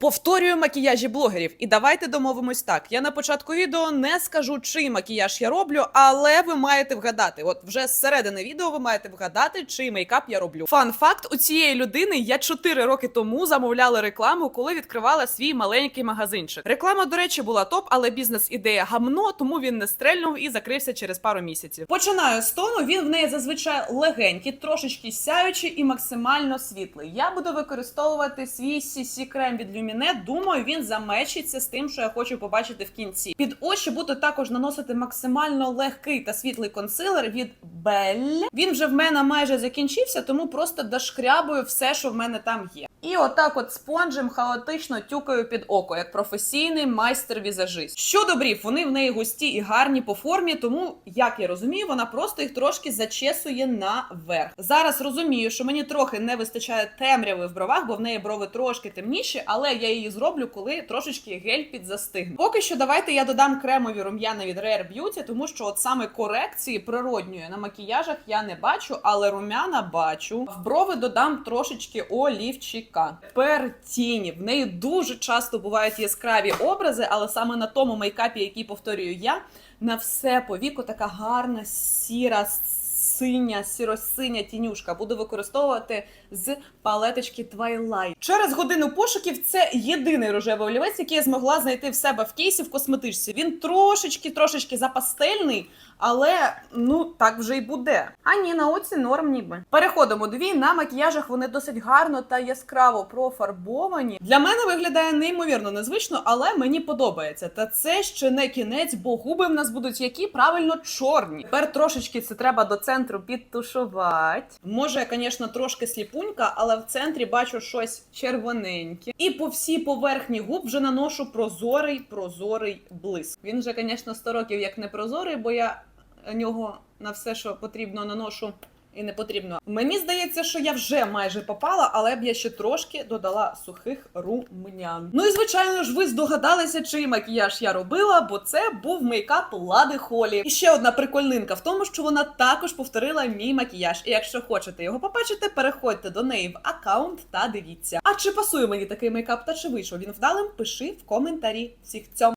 Повторюю макіяжі блогерів, і давайте домовимось так. Я на початку відео не скажу, чий макіяж я роблю, але ви маєте вгадати. От вже з середини відео ви маєте вгадати, чий мейкап я роблю. Фан факт: у цієї людини я 4 роки тому замовляла рекламу, коли відкривала свій маленький магазинчик. Реклама, до речі, була топ, але бізнес-ідея гамно, тому він не стрельнув і закрився через пару місяців. Починаю з тону. Він в неї зазвичай легенький, трошечки сяючий і максимально світлий. Я буду використовувати свій CC крем від Luminet. Думаю, він замечиться з тим, що я хочу побачити в кінці. Під очі буду також наносити максимально легкий та світлий консилер від Belle. Він вже в мене майже закінчився, тому просто дошкрябую все, що в мене там є. І отак, от спонжем хаотично тюкаю під око, як професійний майстер-візажист. Щодо брів, вони в неї густі і гарні по формі, тому як я розумію, вона просто їх трошки зачесує наверх. Зараз розумію, що мені трохи не вистачає темряви в бровах, бо в неї брови трошки темніші, але я її зроблю, коли трошечки гель підзастигне. Поки що давайте я додам кремові рум'яна від Rare Beauty, тому що от саме корекції природньої на макіяжах я не бачу, але рум'яна бачу. В брови додам трошечки олівчика. Тепер тіні. В неї дуже часто бувають яскраві образи, але саме на тому мейкапі, який повторюю я, на все по віку така гарна сіра. Синя, сіро-синя тінюшка буду використовувати з палеточки Twilight. Через годину пошуків це єдиний рожевий олівець, який я змогла знайти в себе в кейсі в косметичці. Він трошечки, трошечки запастельний, але ну так вже й буде. А ні, на оці норм ніби. Переходимо до вій. На макіяжах вони досить гарно та яскраво профарбовані. Для мене виглядає неймовірно незвично, але мені подобається. Та це ще не кінець, бо губи в нас будуть які правильно чорні. Тепер трошечки це треба до центру підтушувати. Може, звісно, трошки сліпунька, але в центрі бачу щось червоненьке. І по всій поверхні губ вже наношу прозорий, прозорий блиск. Він вже, звісно, 100 років як не прозорий, бо я нього на все, що потрібно, наношу. І не потрібно. Мені здається, що я вже майже попала, але б я ще трошки додала сухих рум'ян. Ну і звичайно ж, ви здогадалися, чий макіяж я робила, бо це був мейкап Лади Холі. І ще одна прикольнинка в тому, що вона також повторила мій макіяж. І якщо хочете його побачити, переходьте до неї в аккаунт та дивіться. А чи пасує мені такий мейкап та чи вийшов він вдалим? Пиши в коментарі. Всіх цьому.